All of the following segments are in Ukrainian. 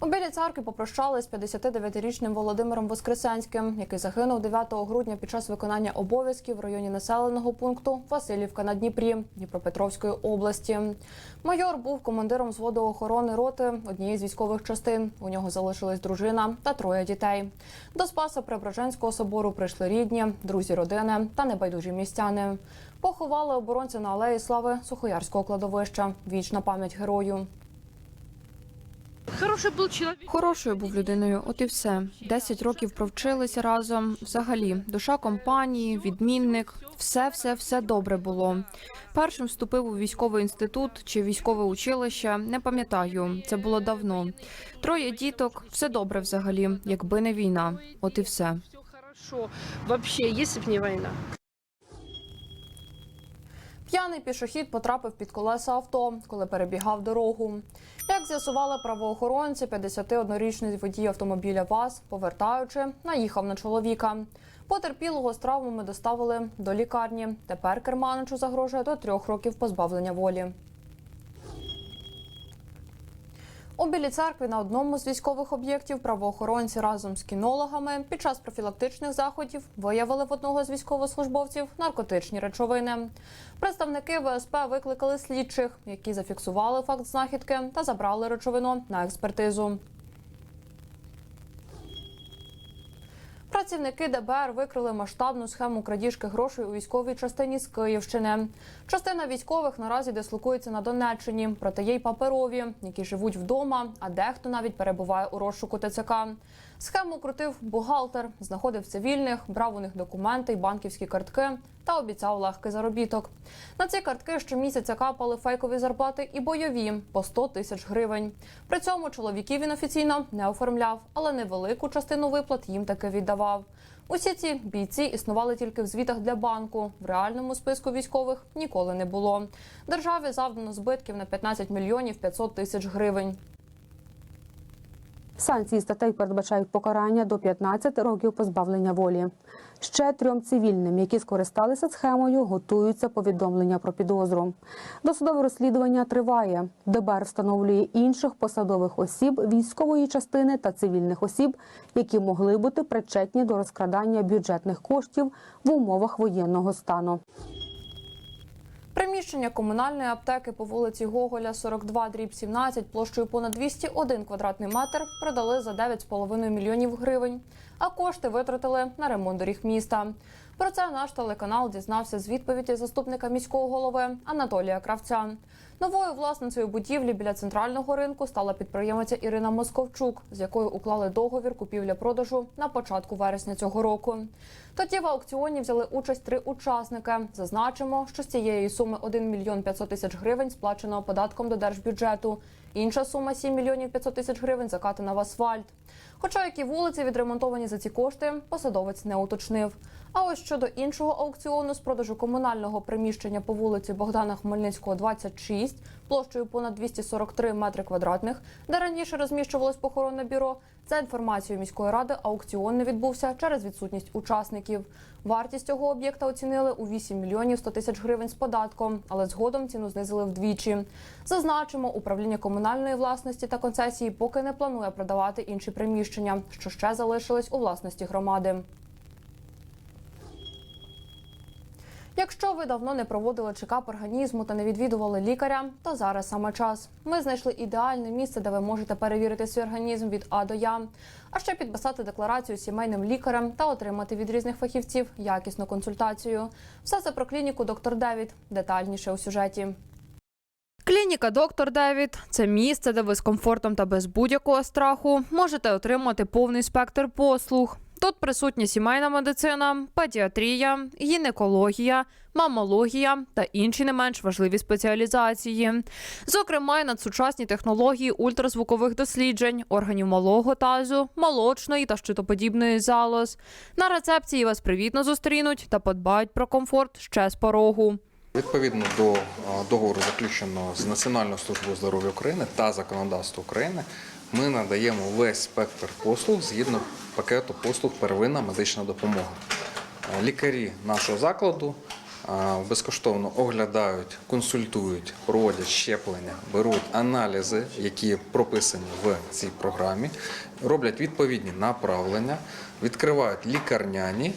У Білій церкві попрощались з 59-річним Володимиром Воскресенським, який загинув 9 грудня під час виконання обов'язків в районі населеного пункту Васильівка на Дніпрі Дніпропетровської області. Майор був командиром взводу охорони роти однієї з військових частин. У нього залишились дружина та троє дітей. До Спаса Преображенського собору прийшли рідні, друзі родини та небайдужі містяни. Поховали оборонця на алеї слави Сухоярського кладовища. Вічна пам'ять герою. Хороший был человек. Хорошою був людиною, от і все. Десять років провчилися разом. Взагалі, душа компанії, відмінник, все, все, все добре було. Першим вступив у військовий інститут чи військове училище. Не пам'ятаю, це було давно. Троє діток, все добре взагалі, якби не війна. От і все. Хорошо. Вообще, если б не война. П'яний пішохід потрапив під колеса авто, коли перебігав дорогу. Як з'ясували правоохоронці, 51-річний водій автомобіля ВАЗ, повертаючи, наїхав на чоловіка. Потерпілого з травмами доставили до лікарні. Тепер керманичу загрожує до трьох років позбавлення волі. У Білій церкві на одному з військових об'єктів правоохоронці разом з кінологами під час профілактичних заходів виявили в одного з військовослужбовців наркотичні речовини. Представники ВСП викликали слідчих, які зафіксували факт знахідки та забрали речовину на експертизу. Працівники ДБР викрили масштабну схему крадіжки грошей у військовій частині з Київщини. Частина військових наразі дислокується на Донеччині, проте є й паперові, які живуть вдома, а дехто навіть перебуває у розшуку ТЦК. Схему крутив бухгалтер, знаходив цивільних, брав у них документи й банківські картки та обіцяв легкий заробіток. На ці картки щомісяця капали фейкові зарплати і бойові по 100 тисяч гривень. При цьому чоловіків він офіційно не оформляв, але невелику частину виплат їм таки віддавав. Усі ці бійці існували тільки в звітах для банку. В реальному списку військових ніколи не було. Державі завдано збитків на 15 мільйонів 500 тисяч гривень. Санкції статей передбачають покарання до 15 років позбавлення волі. Ще трьом цивільним, які скористалися схемою, готуються повідомлення про підозру. Досудове розслідування триває. ДБР встановлює інших посадових осіб військової частини та цивільних осіб, які могли бути причетні до розкрадання бюджетних коштів в умовах воєнного стану. Приміщення комунальної аптеки по вулиці Гоголя, 42, дріб 17, площею понад 201 квадратний метр продали за 9,5 мільйонів гривень, а кошти витратили на ремонт доріг міста. Про це наш телеканал дізнався з відповіді заступника міського голови Анатолія Кравця. Новою власницею будівлі біля центрального ринку стала підприємиця Ірина Московчук, з якою уклали договір купівля-продажу на початку вересня цього року. Тоді в аукціоні взяли участь три учасники. Зазначимо, що з цієї суми 1 мільйон 500 тисяч гривень сплачено податком до держбюджету. Інша сума 7 мільйонів 500 тисяч гривень закатана в асфальт. Хоча які вулиці відремонтовані за ці кошти, посадовець не уточнив. А ось щодо іншого аукціону з продажу комунального приміщення по вулиці Богдана Хмельницького, 26, площею понад 243 метри квадратних, де раніше розміщувалось похоронне бюро. За інформацією міської ради, аукціон не відбувся через відсутність учасників. Вартість цього об'єкта оцінили у 8 мільйонів 100 тисяч гривень з податком, але згодом ціну знизили вдвічі. Зазначимо, управління комунальної власності та концесії поки не планує продавати інші приміщення, що ще залишились у власності громади. Якщо ви давно не проводили чекап організму та не відвідували лікаря, то зараз саме час. Ми знайшли ідеальне місце, де ви можете перевірити свій організм від А до Я, а ще підписати декларацію сімейним лікарем та отримати від різних фахівців якісну консультацію. Все це про клініку доктор Девід. Детальніше у сюжеті. Клініка Доктор Девід це місце, де ви з комфортом та без будь-якого страху можете отримати повний спектр послуг. Тут присутня сімейна медицина, педіатрія, гінекологія, мамологія та інші не менш важливі спеціалізації. Зокрема, й надсучасні технології ультразвукових досліджень, органів малого тазу, молочної та щитоподібної залоз. На рецепції вас привітно зустрінуть та подбають про комфорт ще з порогу. Відповідно до договору, заключеного з Національною службою здоров'я України та законодавства України, ми надаємо весь спектр послуг згідно пакету послуг первинна медична допомога. Е, Лікарі нашого закладу безкоштовно оглядають, консультують, проводять щеплення, беруть аналізи, які прописані в цій програмі, роблять відповідні направлення, відкривають лікарняні.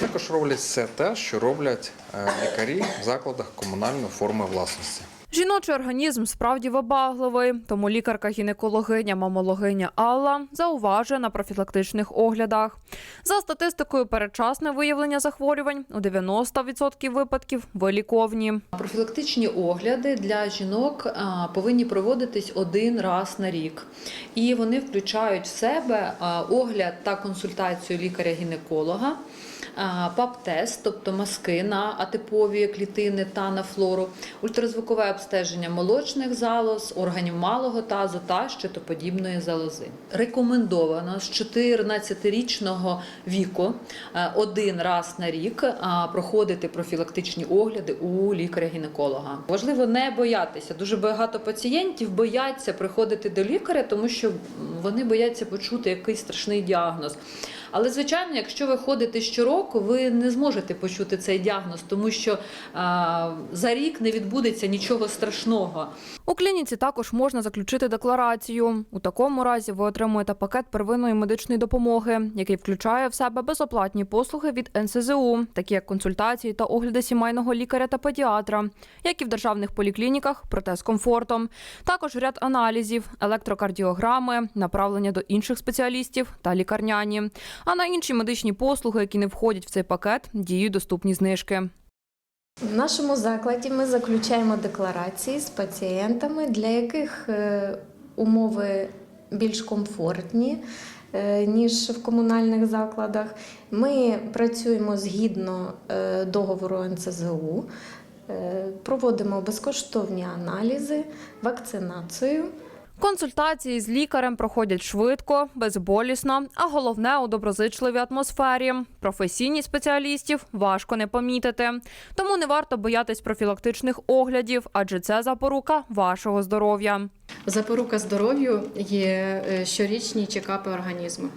Також роблять все те, що роблять е, лікарі в закладах комунальної форми власності. Жіночий організм справді вибагливий, тому лікарка-гінекологиня, мамологиня Алла зауважує на профілактичних оглядах. За статистикою, передчасне виявлення захворювань у 90% випадків виліковні. Профілактичні огляди для жінок повинні проводитись один раз на рік, і вони включають в себе огляд та консультацію лікаря-гінеколога. ПАП-тест, тобто маски на атипові клітини та на флору, ультразвукове обстеження молочних залоз, органів малого тазу та щитоподібної залози. Рекомендовано з 14-річного віку е, один раз на рік проходити профілактичні огляди у лікаря-гінеколога. Важливо не боятися. Дуже багато пацієнтів бояться приходити до лікаря, тому що вони бояться почути якийсь страшний діагноз. Але звичайно, якщо ви ходите щороку, ви не зможете почути цей діагноз, тому що а, за рік не відбудеться нічого страшного. У клініці також можна заключити декларацію. У такому разі ви отримуєте пакет первинної медичної допомоги, який включає в себе безоплатні послуги від НСЗУ, такі як консультації та огляди сімейного лікаря та педіатра, як і в державних поліклініках, проте з комфортом. Також ряд аналізів, електрокардіограми, направлення до інших спеціалістів та лікарняні. А на інші медичні послуги, які не входять в цей пакет, діють доступні знижки. В нашому закладі ми заключаємо декларації з пацієнтами, для яких е, умови більш комфортні, е, ніж в комунальних закладах. Ми працюємо згідно е, договору НЦЗУ, проводимо безкоштовні аналізи, вакцинацію. Консультації з лікарем проходять швидко, безболісно, а головне у доброзичливій атмосфері. Професійність спеціалістів важко не помітити. Тому не варто боятись профілактичних оглядів, адже це запорука вашого здоров'я. Запорука здоров'ю є е, щорічні чекапи організму.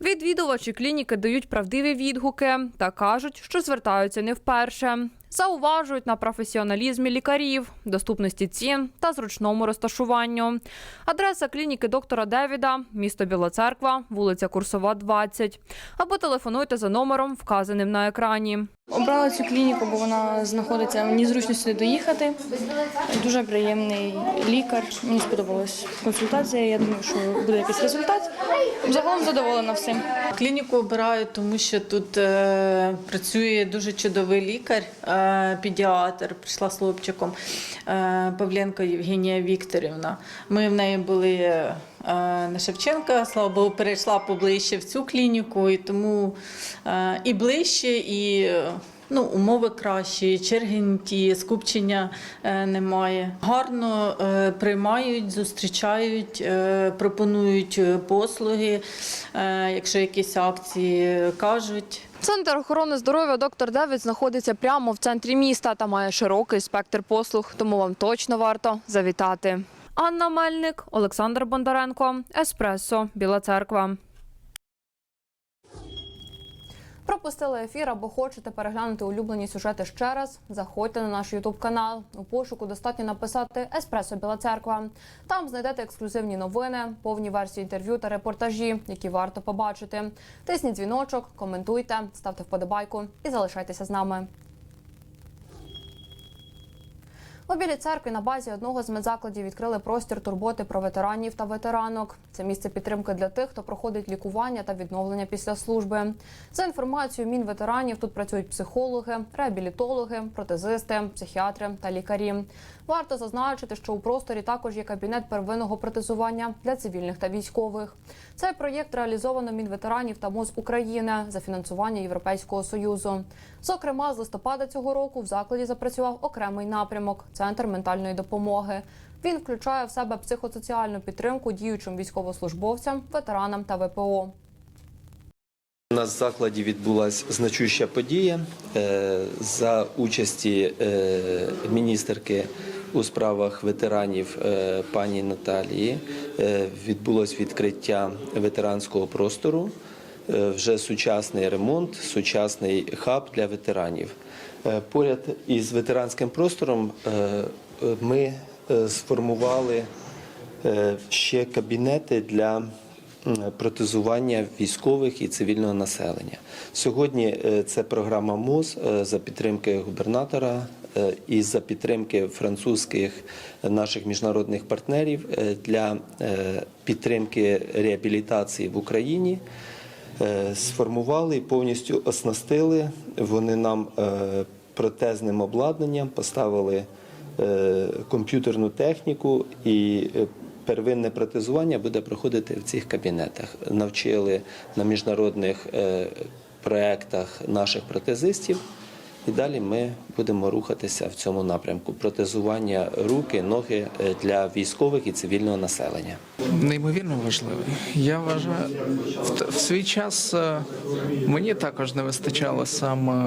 Відвідувачі клініки дають правдиві відгуки та кажуть, що звертаються не вперше. Зауважують на професіоналізмі лікарів, доступності цін та зручному розташуванню. Адреса клініки доктора Девіда, місто Біла Церква, вулиця Курсова, 20. Або телефонуйте за номером, вказаним на екрані. Обрала цю клініку, бо вона знаходиться, мені зручно сюди доїхати. Дуже приємний лікар. Мені сподобалась консультація. Я думаю, що буде якийсь результат. Загалом задоволена всім. Клініку обираю, тому що тут е, працює дуже чудовий лікар, е, педіатр, прийшла з хлопчиком е, Павленко Євгенія Вікторівна. Ми в неї були е, на Шевченка, слава Богу, перейшла поближче в цю клініку, і тому е, і ближче, і е, ну, умови кращі, черги ті, скупчення е, немає. Гарно е, приймають, зустрічають, е, пропонують е, послуги, е, якщо якісь акції кажуть. Центр охорони здоров'я доктор Девід знаходиться прямо в центрі міста та має широкий спектр послуг, тому вам точно варто завітати. Анна Мельник, Олександр Бондаренко, Еспресо, Біла Церква. Пропустили ефір або хочете переглянути улюблені сюжети ще раз? Заходьте на наш Ютуб канал. У пошуку достатньо написати Еспресо Біла Церква. Там знайдете ексклюзивні новини, повні версії інтерв'ю та репортажі, які варто побачити. Тисніть дзвіночок, коментуйте, ставте вподобайку і залишайтеся з нами. У Білій церкві на базі одного з медзакладів відкрили простір турботи про ветеранів та ветеранок. Це місце підтримки для тих, хто проходить лікування та відновлення після служби. За інформацією Мінветеранів, тут працюють психологи, реабілітологи, протезисти, психіатри та лікарі. Варто зазначити, що у просторі також є кабінет первинного протезування для цивільних та військових. Цей проєкт реалізовано Мінветеранів та МОЗ України за фінансування Європейського союзу. Зокрема, з листопада цього року в закладі запрацював окремий напрямок центр ментальної допомоги. Він включає в себе психосоціальну підтримку діючим військовослужбовцям, ветеранам та ВПО. У нас закладі відбулася значуща подія Е, за участі е, міністерки у справах ветеранів е, пані Наталії. е, Відбулось відкриття ветеранського простору е, вже сучасний ремонт, сучасний хаб для ветеранів. Поряд із ветеранським простором ми сформували ще кабінети для протезування військових і цивільного населення. Сьогодні е, це програма МОЗ е, за підтримки губернатора е, і за підтримки французьких наших міжнародних партнерів для підтримки реабілітації в Україні. Сформували і повністю оснастили. Вони нам протезним обладнанням поставили комп'ютерну техніку і первинне протезування буде проходити в цих кабінетах. Навчили на міжнародних е, проєктах наших протезистів. І далі ми будемо рухатися в цьому напрямку протезування руки, ноги е, для військових і цивільного населення. Неймовірно важливий. Я вважаю, в, свій час е, мені також не вистачало саме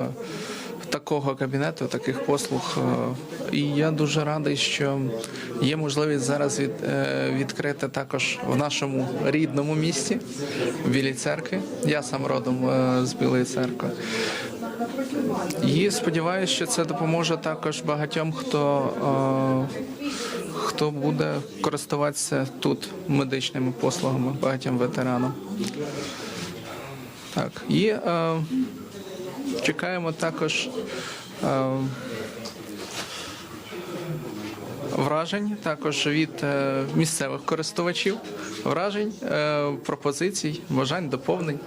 такого кабінету, таких послуг. е, І я дуже радий, що є можливість зараз від, е, відкрити також в нашому рідному місті, в Білій церкві. Я сам родом е, з Білої церкви. І сподіваюся, що це допоможе також багатьом, хто, хто буде користуватися тут медичними послугами, багатьом ветеранам. Так, і чекаємо також е, вражень також від е, місцевих користувачів, вражень, е, пропозицій, бажань, доповнень.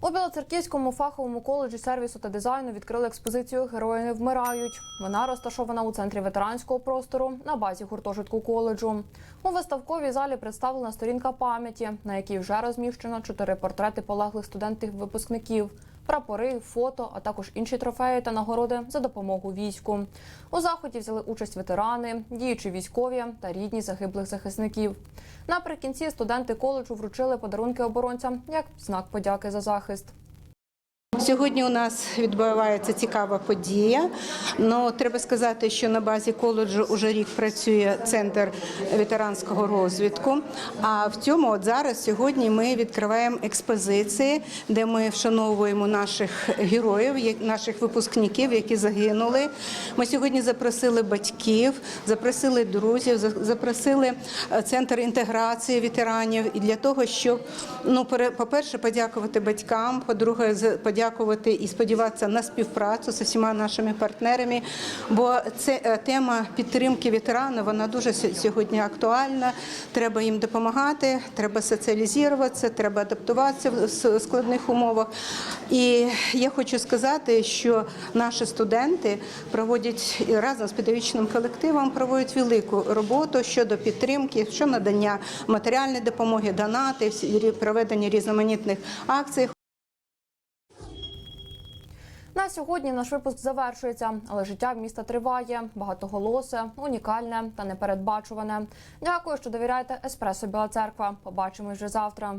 У Білоцерківському фаховому коледжі сервісу та дизайну відкрили експозицію Герої не вмирають. Вона розташована у центрі ветеранського простору на базі гуртожитку коледжу. У виставковій залі представлена сторінка пам'яті, на якій вже розміщено чотири портрети полеглих студентів-випускників, прапори, фото, а також інші трофеї та нагороди за допомогу війську. У заході взяли участь ветерани, діючі військові та рідні загиблих захисників. Наприкінці студенти коледжу вручили подарунки оборонцям як знак подяки за захист. Сьогодні у нас відбувається цікава подія. Ну треба сказати, що на базі коледжу уже рік працює центр ветеранського розвитку. А в цьому от зараз сьогодні ми відкриваємо експозиції, де ми вшановуємо наших героїв, наших випускників, які загинули. Ми сьогодні запросили батьків, запросили друзів, запросили е, центр інтеграції ветеранів і для того, щоб ну пере- по-перше, подякувати батькам, по-друге, з- подякувати і сподіватися на співпрацю з усіма нашими партнерами. Бо це е, тема підтримки ветеранів, вона дуже сьогодні актуальна. Треба їм допомагати, треба соціалізуватися, треба адаптуватися в складних умовах. І я хочу сказати, що наші студенти проводять разом з педагогічним колективом проводять велику роботу щодо підтримки, щодо надання матеріальної допомоги, донати, проведення різноманітних акцій. Сьогодні наш випуск завершується, але життя міста триває, багатоголосе, унікальне та непередбачуване. Дякую, що довіряєте Еспресо Біла Церква. Побачимось вже завтра.